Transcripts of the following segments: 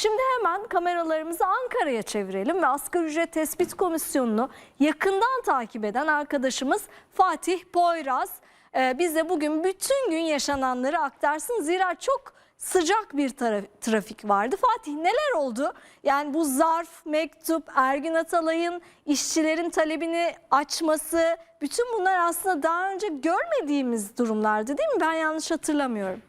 Şimdi hemen kameralarımızı Ankara'ya çevirelim ve asgari ücret tespit komisyonunu yakından takip eden arkadaşımız Fatih Poyraz e, bize bugün bütün gün yaşananları aktarsın. Zira çok sıcak bir tara- trafik vardı. Fatih neler oldu? Yani bu zarf, mektup, Ergün Atalay'ın işçilerin talebini açması bütün bunlar aslında daha önce görmediğimiz durumlardı değil mi? Ben yanlış hatırlamıyorum.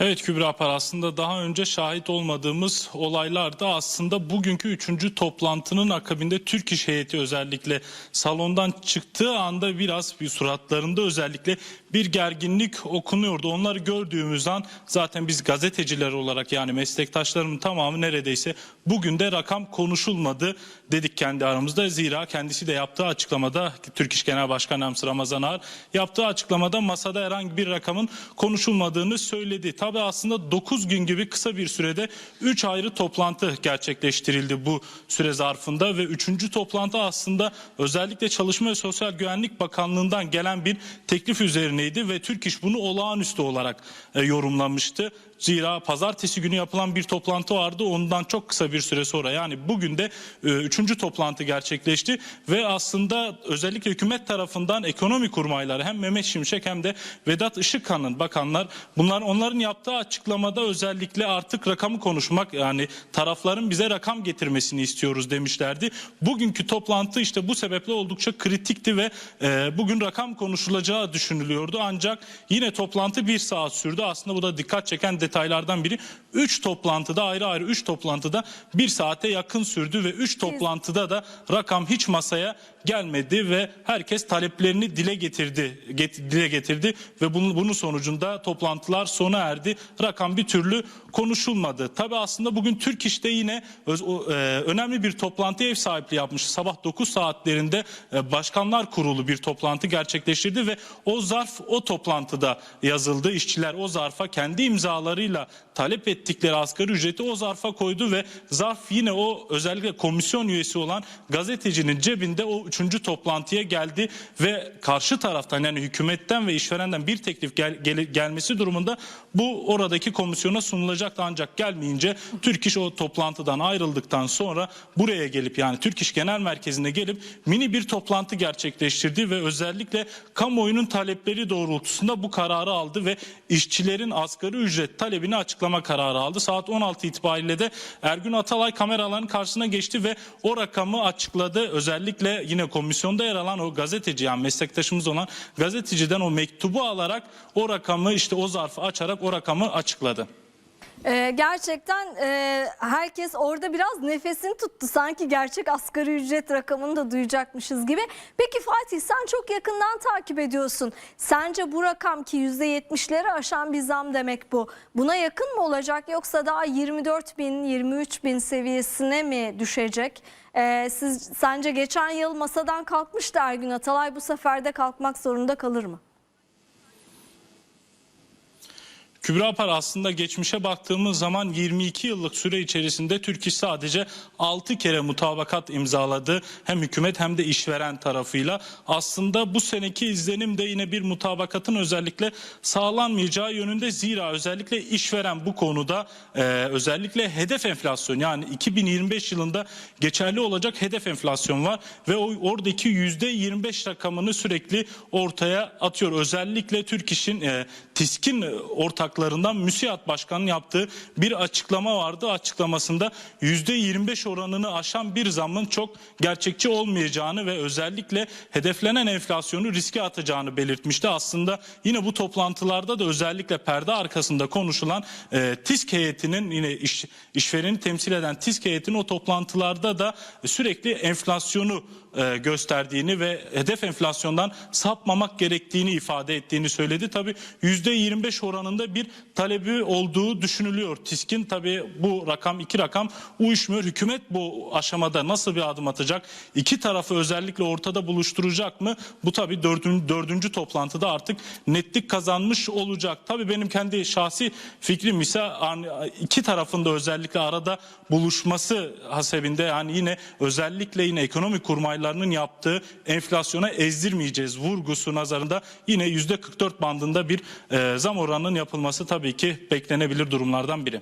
Evet Kübra Par aslında daha önce şahit olmadığımız olaylarda aslında bugünkü üçüncü toplantının akabinde Türk İş heyeti özellikle salondan çıktığı anda biraz bir suratlarında özellikle bir gerginlik okunuyordu. Onları gördüğümüz an zaten biz gazeteciler olarak yani meslektaşlarımın tamamı neredeyse bugün de rakam konuşulmadı dedik kendi aramızda. Zira kendisi de yaptığı açıklamada Türk İş Genel Başkanı Ramazan Ağar yaptığı açıklamada masada herhangi bir rakamın konuşulmadığını söyledi. Tabi aslında 9 gün gibi kısa bir sürede 3 ayrı toplantı gerçekleştirildi bu süre zarfında ve 3. toplantı aslında özellikle Çalışma ve Sosyal Güvenlik Bakanlığı'ndan gelen bir teklif üzerineydi ve Türk İş bunu olağanüstü olarak e, yorumlamıştı. Zira pazartesi günü yapılan bir toplantı vardı. Ondan çok kısa bir süre sonra yani bugün de e, üçüncü toplantı gerçekleşti ve aslında özellikle hükümet tarafından ekonomi kurmayları hem Mehmet Şimşek hem de Vedat Işıkhan'ın bakanlar bunlar onların yaptığı açıklamada özellikle artık rakamı konuşmak yani tarafların bize rakam getirmesini istiyoruz demişlerdi. Bugünkü toplantı işte bu sebeple oldukça kritikti ve e, bugün rakam konuşulacağı düşünülüyordu. Ancak yine toplantı bir saat sürdü. Aslında bu da dikkat çeken detaylardan biri. Üç toplantıda ayrı ayrı üç toplantıda bir saate yakın sürdü ve üç toplantıda da rakam hiç masaya gelmedi ve herkes taleplerini dile getirdi get- dile getirdi ve bunun, bunun sonucunda toplantılar sona erdi. Rakam bir türlü konuşulmadı. Tabi aslında bugün Türk İş'te yine öz- e, önemli bir toplantı ev sahipliği yapmış. Sabah 9 saatlerinde e, başkanlar kurulu bir toplantı gerçekleştirdi ve o zarf o toplantıda yazıldı. İşçiler o zarfa kendi imzalarıyla talep ettikleri asgari ücreti o zarfa koydu ve zarf yine o özellikle komisyon üyesi olan gazetecinin cebinde o üçüncü toplantıya geldi ve karşı taraftan yani hükümetten ve işverenden bir teklif gel- gel- gelmesi durumunda bu oradaki komisyona sunulacaktı ancak gelmeyince Türk İş o toplantıdan ayrıldıktan sonra buraya gelip yani Türk İş Genel Merkezi'ne gelip mini bir toplantı gerçekleştirdi ve özellikle kamuoyunun talepleri doğrultusunda bu kararı aldı ve işçilerin asgari ücret talebini açıklama kararı aldı. Saat 16 itibariyle de Ergün Atalay kameraların karşısına geçti ve o rakamı açıkladı. Özellikle yine komisyonda yer alan o gazeteci yani meslektaşımız olan gazeteciden o mektubu alarak o rakamı işte o zarfı açarak o rakamı açıkladı. Ee, gerçekten e, herkes orada biraz nefesini tuttu. Sanki gerçek asgari ücret rakamını da duyacakmışız gibi. Peki Fatih sen çok yakından takip ediyorsun. Sence bu rakam ki %70'leri aşan bir zam demek bu. Buna yakın mı olacak yoksa daha 24 bin, 23 bin seviyesine mi düşecek? Ee, siz Sence geçen yıl masadan kalkmıştı Ergün Atalay bu sefer de kalkmak zorunda kalır mı? Kübra Par aslında geçmişe baktığımız zaman 22 yıllık süre içerisinde Türk İş sadece 6 kere mutabakat imzaladı. Hem hükümet hem de işveren tarafıyla. Aslında bu seneki izlenim de yine bir mutabakatın özellikle sağlanmayacağı yönünde. Zira özellikle işveren bu konuda e, özellikle hedef enflasyon yani 2025 yılında geçerli olacak hedef enflasyon var. Ve o, oradaki %25 rakamını sürekli ortaya atıyor. Özellikle Türk İş'in e, TİSK'in ortaklarından MÜSİAD Başkanı'nın yaptığı bir açıklama vardı. Açıklamasında %25 oranını aşan bir zamın çok gerçekçi olmayacağını ve özellikle hedeflenen enflasyonu riske atacağını belirtmişti. Aslında yine bu toplantılarda da özellikle perde arkasında konuşulan e, TİSK heyetinin yine iş, işvereni temsil eden TİSK heyetinin o toplantılarda da sürekli enflasyonu e, gösterdiğini ve hedef enflasyondan sapmamak gerektiğini ifade ettiğini söyledi. Tabi %25 oranında bir talebi olduğu düşünülüyor. TİSK'in tabi bu rakam iki rakam uyuşmuyor. Hükümet bu aşamada nasıl bir adım atacak? İki tarafı özellikle ortada buluşturacak mı? Bu tabi dördüncü, dördüncü toplantıda artık netlik kazanmış olacak. Tabi benim kendi şahsi fikrim ise iki tarafında özellikle arada buluşması hasebinde yani yine özellikle yine ekonomi kurmaylarının yaptığı enflasyona ezdirmeyeceğiz vurgusu nazarında yine yüzde 44 bandında bir e, zam oranının yapılması tabii ki beklenebilir durumlardan biri.